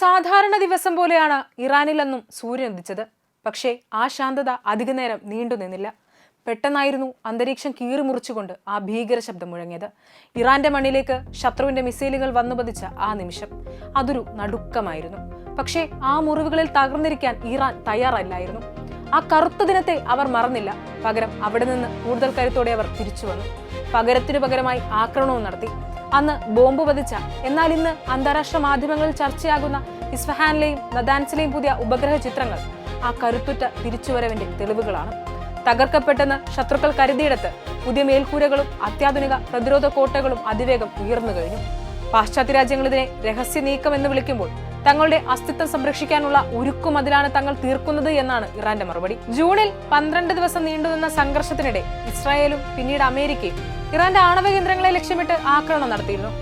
സാധാരണ ദിവസം പോലെയാണ് ഇറാനിലെന്നും സൂര്യൻ ഉദിച്ചത്. പക്ഷേ ആ ശാന്തത അധികനേരം നീണ്ടു നിന്നില്ല. പെട്ടെന്നായിരുന്നു അന്തരീക്ഷം കീറിമുറിച്ചുകൊണ്ട് ആ ഭീകര ശബ്ദം മുഴങ്ങിയത്. ഇറാന്റെ മണ്ണിലേക്ക് ശത്രുവിന്റെ മിസൈലുകൾ വന്നുപതിച്ച ആ നിമിഷം അതൊരു നടുക്കമായിരുന്നു. പക്ഷേ ആ മുറിവുകളിൽ തകർന്നിരിക്കാൻ ഇറാൻ തയ്യാറല്ലായിരുന്നു. ആ കറുത്ത ദിനത്തെ അവർ മറന്നില്ല. പകരം അവിടെ നിന്ന് കൂടുതൽ കരുത്തോടെ അവർ തിരിച്ചു വന്നു പകരത്തിനു പകരമായി ആക്രമണവും നടത്തി. അന്ന് ബോംബ് പതിച്ച. എന്നാൽ ഇന്ന് അന്താരാഷ്ട്ര മാധ്യമങ്ങളിൽ ചർച്ചയാകുന്ന ഇസ്ഫഹാനിലെയും നദാൻസിലെയും പുതിയ ഉപഗ്രഹ ചിത്രങ്ങൾ ആ കരുത്തുറ്റ തിരിച്ചുവരവിന്റെ തെളിവുകളാണ്. തകർക്കപ്പെട്ടെന്ന് ശത്രുക്കൾ കരുതിയിടത്ത് പുതിയ മേൽക്കൂരകളും അത്യാധുനിക പ്രതിരോധ കോട്ടകളും അതിവേഗം ഉയർന്നു കഴിഞ്ഞു. പാശ്ചാത്യ രാജ്യങ്ങൾ ഇതിനെ രഹസ്യ നീക്കം എന്ന് വിളിക്കുമ്പോൾ തങ്ങളുടെ അസ്തിത്വം സംരക്ഷിക്കാനുള്ള ഉരുക്കുമതിലാണ് തങ്ങൾ തീർക്കുന്നത് എന്നാണ് ഇറാന്റെ മറുപടി. ജൂണിൽ പന്ത്രണ്ട് ദിവസം നീണ്ടുനിന്ന സംഘർഷത്തിനിടെ ഇസ്രായേലും പിന്നീട് അമേരിക്കയും ഇറാന്റെ ആണവ കേന്ദ്രങ്ങളെ ലക്ഷ്യമിട്ട് ആക്രമണം നടത്തിയിരുന്നു.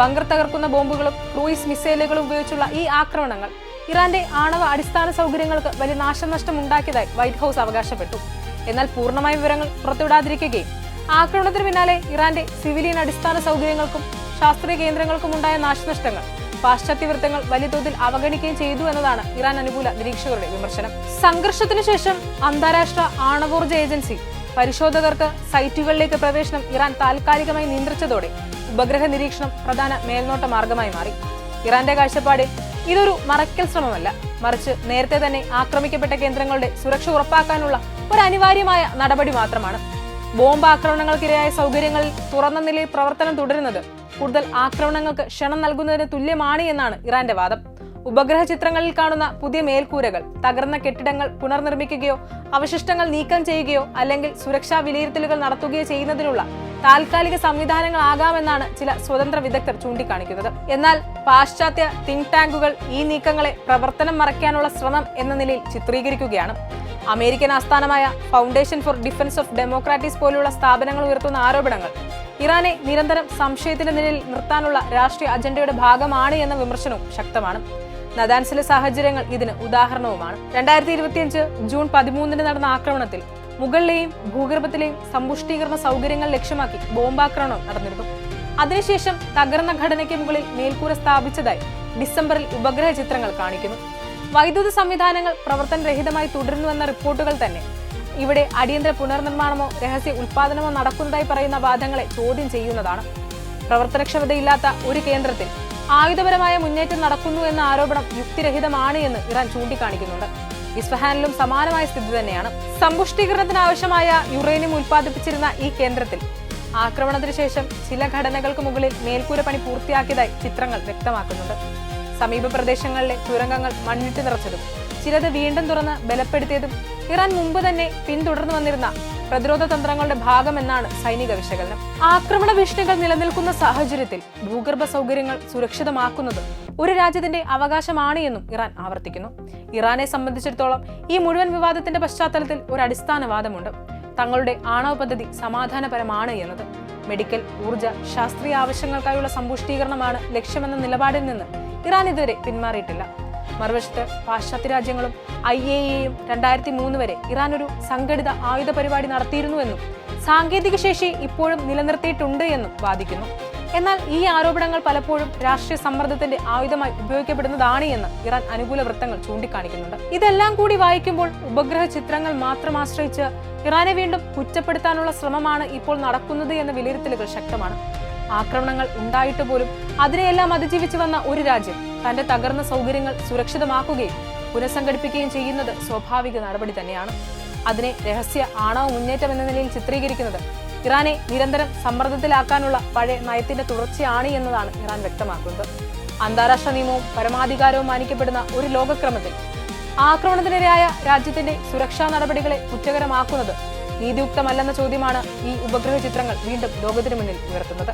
ബങ്കർ തകർക്കുന്ന ബോംബുകളും ക്രൂയിസ് മിസൈലുകളും ഉപയോഗിച്ചുള്ള ഈ ആക്രമണങ്ങൾ ഇറാന്റെ ആണവ അടിസ്ഥാന സൗകര്യങ്ങൾക്ക് വലിയ നാശനഷ്ടം ഉണ്ടാക്കിയതായി വൈറ്റ് ഹൌസ് അവകാശപ്പെട്ടു. എന്നാൽ പൂർണമായ വിവരങ്ങൾ പുറത്തുവിടാതിരിക്കുകയും ആക്രമണത്തിന് പിന്നാലെ ഇറാന്റെ സിവിലിയൻ അടിസ്ഥാന സൗകര്യങ്ങൾക്കും ശാസ്ത്രീയ കേന്ദ്രങ്ങൾക്കും ഉണ്ടായ നാശനഷ്ടങ്ങൾ പാശ്ചാത്യ വൃത്തങ്ങൾ വലിയ തോതിൽ അവഗണിക്കുകയും ചെയ്തു എന്നതാണ് ഇറാൻ അനുകൂല നിരീക്ഷകരുടെ വിമർശനം. സംഘർഷത്തിനു ശേഷം അന്താരാഷ്ട്ര ആണവോർജ ഏജൻസി പരിശോധകർക്ക് സൈറ്റുകളിലേക്ക് പ്രവേശനം ഇറാൻ താൽക്കാലികമായി നിയന്ത്രിച്ചതോടെ ഉപഗ്രഹ നിരീക്ഷണം പ്രധാന മേൽനോട്ട മാർഗമായി മാറി. ഇറാന്റെ കാഴ്ചപ്പാടിൽ ഇതൊരു മറയ്ക്കൽ ശ്രമമല്ല. മറിച്ച് നേരത്തെ തന്നെ ആക്രമിക്കപ്പെട്ട കേന്ദ്രങ്ങളുടെ സുരക്ഷ ഉറപ്പാക്കാനുള്ള ഒരു അനിവാര്യമായ നടപടി മാത്രമാണ്. ബോംബ് ആക്രമണങ്ങൾക്കിരയായ സൗകര്യങ്ങളിൽ തുറന്ന നിലയിൽ പ്രവർത്തനം തുടരുന്നത് കൂടുതൽ ആക്രമണങ്ങൾക്ക് ക്ഷണം നൽകുന്നതിന് തുല്യമാണ് എന്നാണ് ഇറാന്റെ വാദം. ഉപഗ്രഹ ചിത്രങ്ങളിൽ കാണുന്ന പുതിയ മേൽക്കൂരകൾ തകർന്ന കെട്ടിടങ്ങൾ പുനർനിർമ്മിക്കുകയോ അവശിഷ്ടങ്ങൾ നീക്കം ചെയ്യുകയോ അല്ലെങ്കിൽ സുരക്ഷാ വിലയിരുത്തലുകൾ നടത്തുകയോ ചെയ്യുന്നതിനുള്ള താൽക്കാലിക സംവിധാനങ്ങളാകാമെന്നാണ് ചില സ്വതന്ത്ര വിദഗ്ധർ ചൂണ്ടിക്കാണിക്കുന്നത്. എന്നാൽ പാശ്ചാത്യ തിങ്ക് ടാങ്കുകൾ ഈ നീക്കങ്ങളെ പ്രവർത്തനം മറയ്ക്കാനുള്ള ശ്രമം എന്ന നിലയിൽ ചിത്രീകരിക്കുകയാണ്. അമേരിക്കൻ ആസ്ഥാനമായ foundation for defence of democracies പോലുള്ള സ്ഥാപനങ്ങൾ ഉയർത്തുന്ന ആരോപണങ്ങൾ ഇറാനെ നിരന്തരം സംശയത്തിന്റെ നിലയിൽ നിർത്താനുള്ള രാഷ്ട്രീയ അജണ്ടയുടെ ഭാഗമാണ് എന്ന വിമർശനവും ശക്തമാണ്. നദാൻസിലെ സാഹചര്യങ്ങൾ ഇതിന് ഉദാഹരണവുമാണ്. രണ്ടായിരത്തി ഇരുപത്തിയഞ്ച് ജൂൺ പതിമൂന്നിന് നടന്ന ആക്രമണത്തിൽ മുകളിലെയും ഭൂഗർഭത്തിലെയും സമ്പുഷ്ടീകരണ സൗകര്യങ്ങൾ ലക്ഷ്യമാക്കി ബോംബാക്രമണം നടന്നിരുന്നു. അതിനുശേഷം തകർന്ന ഘടനയ്ക്ക് മുകളിൽ മേൽക്കൂര സ്ഥാപിച്ചതായി ഡിസംബറിൽ ഉപഗ്രഹ ചിത്രങ്ങൾ കാണിക്കുന്നു. വൈദ്യുത സംവിധാനങ്ങൾ പ്രവർത്തനരഹിതമായി തുടരുന്നുവെന്ന റിപ്പോർട്ടുകൾ തന്നെ ഇവിടെ അടിയന്തര പുനർനിർമ്മാണമോ രഹസ്യ ഉൽപാദനമോ നടക്കുന്നതായി പറയുന്ന വാദങ്ങളെ ചോദ്യം ചെയ്യുന്നതാണ്. പ്രവർത്തനക്ഷമതയില്ലാത്ത ഒരു കേന്ദ്രത്തിൽ ആയുധപരമായ മുന്നേറ്റം നടക്കുന്നു എന്ന ആരോപണം യുക്തിരഹിതമാണ് എന്ന് ഇറാൻ ചൂണ്ടിക്കാണിക്കുന്നുണ്ട്. ഇസ്ഫഹാനിലും സമാനമായ സ്ഥിതി തന്നെയാണ്. സമ്പുഷ്ടീകരണത്തിന് ആവശ്യമായ യുറേനിയം ഉൽപ്പാദിപ്പിച്ചിരുന്ന ഈ കേന്ദ്രത്തിൽ ആക്രമണത്തിന് ശേഷം ചില ഘടനകൾക്ക് മുകളിൽ മേൽക്കൂര പണി പൂർത്തിയാക്കിയതായി ചിത്രങ്ങൾ വ്യക്തമാക്കുന്നുണ്ട്. സമീപ പ്രദേശങ്ങളിലെ തുരങ്കങ്ങൾ മണ്ണിട്ട് നിറച്ചതും ചിലത് വീണ്ടും തുറന്ന് ബലപ്പെടുത്തിയതും ഇറാൻ മുമ്പ് തന്നെ പിന്തുടർന്നു വന്നിരുന്ന പ്രതിരോധ തന്ത്രങ്ങളുടെ ഭാഗമെന്നാണ് സൈനിക വിശകലനം. ആക്രമണ ഭീഷണികൾ നിലനിൽക്കുന്ന സാഹചര്യത്തിൽ ഭൂഗർഭ സൗകര്യങ്ങൾ സുരക്ഷിതമാക്കുന്നത് ഒരു രാജ്യത്തിന്റെ അവകാശമാണ് എന്നും ഇറാൻ ആവർത്തിക്കുന്നു. ഇറാനെ സംബന്ധിച്ചിടത്തോളം ഈ മുഴുവൻ വിവാദത്തിന്റെ പശ്ചാത്തലത്തിൽ ഒരു അടിസ്ഥാനവാദമുണ്ട്. തങ്ങളുടെ ആണവ പദ്ധതി സമാധാനപരമാണ് എന്നത്. മെഡിക്കൽ ഊർജ ശാസ്ത്രീയ ആവശ്യങ്ങൾക്കായുള്ള സമ്പുഷ്ടീകരണമാണ് ലക്ഷ്യമെന്ന നിലപാടിൽ നിന്ന് ഇറാൻ ഇതുവരെ പിന്മാറിയിട്ടില്ല. മറുവശത്ത് പാശ്ചാത്യ രാജ്യങ്ങളും ഐ എ എയും രണ്ടായിരത്തി മൂന്ന് വരെ ഇറാൻ ഒരു സംഘടിത ആയുധ പരിപാടി നടത്തിയിരുന്നുവെന്നും സാങ്കേതിക ശേഷി ഇപ്പോഴും നിലനിർത്തിയിട്ടുണ്ട് എന്നും വാദിക്കുന്നു. എന്നാൽ ഈ ആരോപണങ്ങൾ പലപ്പോഴും രാഷ്ട്രീയ സമ്മർദ്ദത്തിന്റെ ആയുധമായി ഉപയോഗിക്കപ്പെടുന്നതാണ് എന്ന് ഇറാൻ അനുകൂല വൃത്തങ്ങൾ ചൂണ്ടിക്കാണിക്കുന്നുണ്ട്. ഇതെല്ലാം കൂടി വായിക്കുമ്പോൾ ഉപഗ്രഹ ചിത്രങ്ങൾ മാത്രം ആശ്രയിച്ച് ഇറാനെ വീണ്ടും കുറ്റപ്പെടുത്താനുള്ള ശ്രമമാണ് ഇപ്പോൾ നടക്കുന്നത് എന്ന വിലയിരുത്തലുകൾ ശക്തമാണ്. ആക്രമണങ്ങൾ ഉണ്ടായിട്ട് പോലും അതിനെയെല്ലാം അതിജീവിച്ചു വന്ന ഒരു രാജ്യം തന്റെ തകർന്ന സൗകര്യങ്ങൾ സുരക്ഷിതമാക്കുകയും പുനഃസംഘടിപ്പിക്കുകയും ചെയ്യുന്നത് സ്വാഭാവിക നടപടി തന്നെയാണ്. അതിനെ രഹസ്യ ആണവ മുന്നേറ്റം എന്ന നിലയിൽ ചിത്രീകരിക്കുന്നത് ഇറാനെ നിരന്തരം സമ്മർദ്ദത്തിലാക്കാനുള്ള പഴയ നയത്തിന്റെ തുടർച്ചയാണ് എന്നതാണ് ഇറാൻ വ്യക്തമാക്കുന്നത്. അന്താരാഷ്ട്ര നിയമവും പരമാധികാരവും മാനിക്കപ്പെടുന്ന ഒരു ലോകക്രമത്തിൽ ആക്രമണത്തിനിരയായ രാജ്യത്തിന്റെ സുരക്ഷാ നടപടികളെ കുറ്റകരമാക്കുന്നത് നീതിയുക്തമല്ലെന്ന ചോദ്യമാണ് ഈ ഉപഗ്രഹ ചിത്രങ്ങൾ വീണ്ടും ലോകത്തിനു മുന്നിൽ ഉയർത്തുന്നത്.